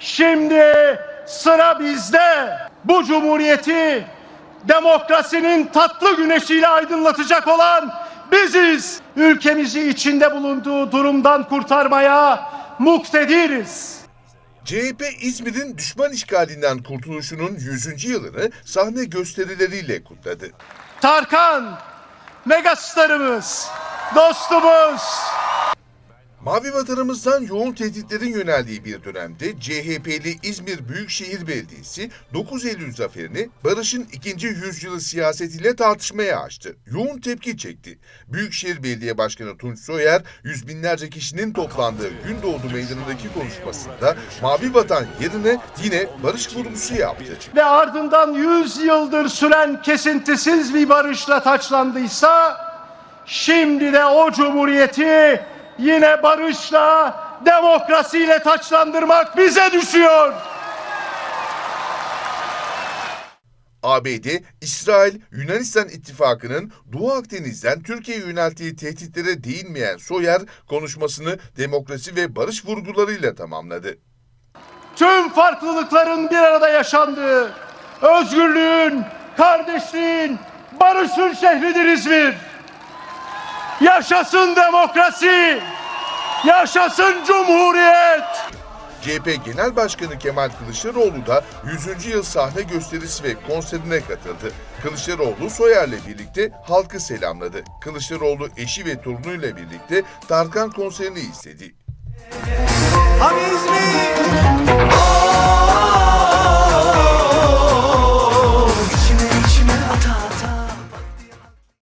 Şimdi sıra bizde. Bu cumhuriyeti demokrasinin tatlı güneşiyle aydınlatacak olan biziz. Ülkemizi içinde bulunduğu durumdan kurtarmaya muktediriz. CHP İzmir'in düşman işgalinden kurtuluşunun 100. yılını sahne gösterileriyle kutladı. Tarkan, megastarımız, dostumuz, Mavi vatanımızdan yoğun tehditlerin yöneldiği bir dönemde CHP'li İzmir Büyükşehir Belediyesi 9 Eylül zaferini barışın ikinci yüzyılı siyasetiyle tartışmaya açtı. Yoğun tepki çekti. Büyükşehir Belediye Başkanı Tunç Soyer, yüz binlerce kişinin toplandığı Gündoğdu Meydanı'ndaki konuşmasında Mavi Vatan yerine yine barış vurgusu yaptı. ve ardından 100 yıldır süren kesintisiz bir barışla taçlandıysa şimdi de o cumhuriyeti yine barışla, demokrasiyle taçlandırmak bize düşüyor. ABD, İsrail, Yunanistan ittifakının Doğu Akdeniz'den Türkiye'ye yönelttiği tehditlere değinmeyen Soyer konuşmasını demokrasi ve barış vurgularıyla tamamladı. Tüm farklılıkların bir arada yaşandığı, özgürlüğün, kardeşliğin, barışın şehridir İzmir. Yaşasın demokrasi, yaşasın cumhuriyet. CHP Genel Başkanı Kemal Kılıçdaroğlu da 100. yıl sahne gösterisi ve konserine katıldı. Kılıçdaroğlu Soyer'le birlikte halkı selamladı. Kılıçdaroğlu eşi ve torunuyla birlikte Tarkan konserini izledi. Ham İzmir,